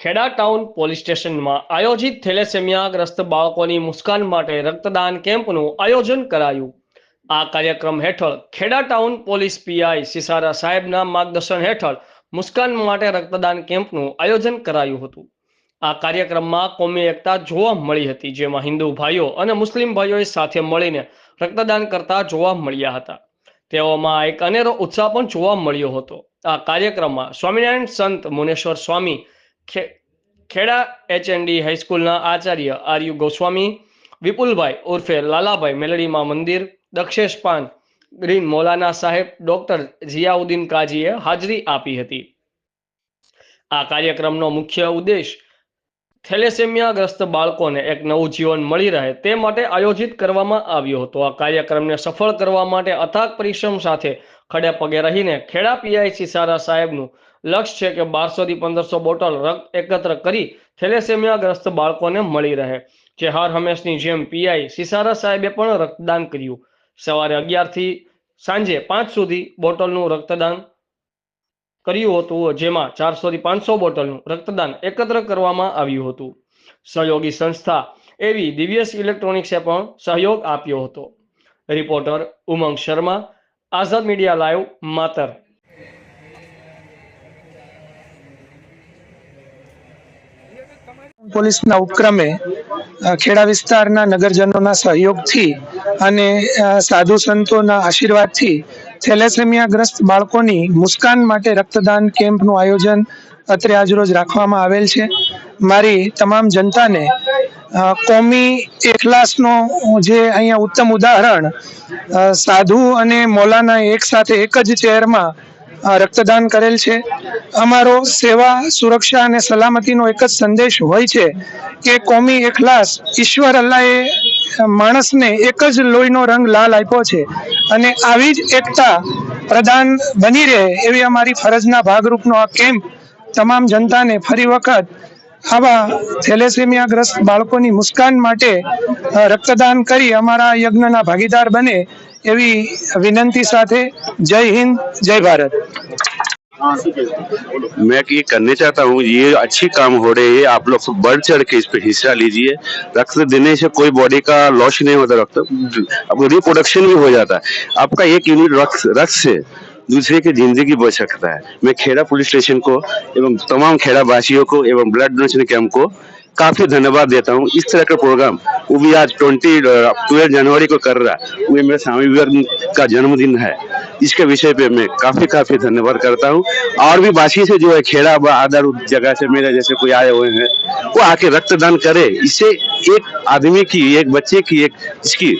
Kheda town police સ્ટેશનમાં આયોજિત થેલેસેમિયાગ્રસ્ત બાળકોની મુસ્કાન માટે રક્તદાન કેમ્પનું આયોજન કરાયું. આ કાર્યક્રમ હેઠળ Kheda town police PI Sisara સાહેબના માર્ગદર્શન હેઠળ મુસ્કાન માટે રક્તદાન કેમ્પનું આયોજન કરાયું હતું. આ કાર્યક્રમમાં કોમી એકતા જોવા મળી હતી, જેમાં હિન્દુ ભાઈઓ અને મુસ્લિમ ભાઈઓએ સાથે મળીને રક્તદાન કરતા જોવા મળ્યા હતા. તેઓમાં એક અનેરો ઉત્સાહ પણ જોવા મળ્યો હતો. આ કાર્યક્રમમાં સ્વામિનારાયણ સંત મુનેશ્વર સ્વામી ખેડા એચએનડી હાઈસ્કૂલના આચાર્ય આર્યુ ગોસ્વામી, વિપુલભાઈ ઉર્ફે લાલાભાઈ મેલડીમાં મંદિર, દક્ષેશ પાન, ગ્રીન મોલાના સાહેબ, ડોક્ટર જિયાઉદ્દીન કાજીએ હાજરી આપી હતી. આ કાર્યક્રમનો મુખ્ય ઉદ્દેશ થેલેસેમિયાગ્રસ્ત બાળકોને એક નવું જીવન મળી રહે તે માટે આયોજિત કરવામાં આવ્યો હતો. આ કાર્યક્રમને સફળ કરવા માટે અથાગ પરિશ્રમ સાથે ખડે પગે રહીને ખેડા પીઆઈ સિસારા સાહેબનું લક્ષ્ય છે કે બારસો થી પંદરસો બોટલ રક્ત એકત્ર કરી થેલેસેમિયાગ્રસ્ત બાળકોને મળી રહે. જે હર હંમેશની જેમ પીઆઈ સિસારા સાહેબે પણ રક્તદાન કર્યું. સવારે અગિયારથી સાંજે પાંચ સુધી બોટલનું રક્તદાન કર્યું હતું, જેમાં ચારસો થી પાંચસો બોટલનું રક્તદાન એકત્ર કરવામાં આવ્યું હતું. સહયોગી સંસ્થા એવી દિવ્યસ ઇલેક્ટ્રોનિક્સે પણ સહયોગ આપ્યો હતો. Reporter Umang Sharma Azad media live Matar. પોલીસના ઉપક્રમે ખેડા વિસ્તારના નગરજનોના સહયોગથી અને સાધુ સંતોના આશીર્વાદથી થેલેસેમિયાગ્રસ્ત બાળકોની મુસ્કાન માટે રક્તદાન કેમ્પનું આયોજન અત્રે આજરોજ રાખવામાં આવેલ છે. મારી તમામ જનતાને કોમી એખલાસનો જે અહીંયા ઉત્તમ ઉદાહરણ સાધુ અને મૌલાના એક સાથે એક જ ચેરમાં રક્તદાન કરેલ છે. અમારો સેવા, સુરક્ષા અને સલામતીનો એક જ સંદેશ હોય છે કે કોમી એખલાસ ઈશ્વર અલ્લાએ માણસને એક જ લોહીનો રંગ લાલ આપ્યો છે અને આવી જ એકતા પ્રદાન બની રહે એવી અમારી ફરજના ભાગરૂપનો આ કેમ્પ તમામ જનતાને ફરી વખત આવા થેલેસેમિયાગ્રસ્ત બાળકોની મુસ્કાન માટે અ, રક્તદાન કરી અમારા યજ્ઞના ભાગીદાર બને એવી વિનંતી સાથે જય હિન્દ જય ભારત मैं ये करने चाहता हूँ ये अच्छी काम हो रही है आप लोग बढ़ चढ़ के इस पे हिस्सा लीजिए रक्त देने से कोई बॉडी का लॉस नहीं होता रक्त अब रिप्रोडक्शन भी हो जाता है आपका एक यूनिट रक्त रक्त से दूसरे की ज़िंदगी बच सकता है। मैं खेड़ा पुलिस स्टेशन को एवं तमाम खेड़ा वासियों को एवं ब्लड डोनेशन कैंप को काफ़ी धन्यवाद देता हूँ। इस तरह का प्रोग्राम वो भी आज ट्वेंटी ट्वेल्व जनवरी को कर रहा है। वो मेरे स्वामी विवेकानंद का जन्मदिन है। इसके विषय पे मैं काफ़ी काफ़ी धन्यवाद करता हूँ। और भी बासी से जो है खेड़ा व अदर जगह से मेरे जैसे कोई आए हुए हैं, वो आके रक्तदान करे। इससे एक आदमी की, एक बच्चे की एक, इसकी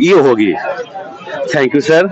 ये होगी। Thank you sir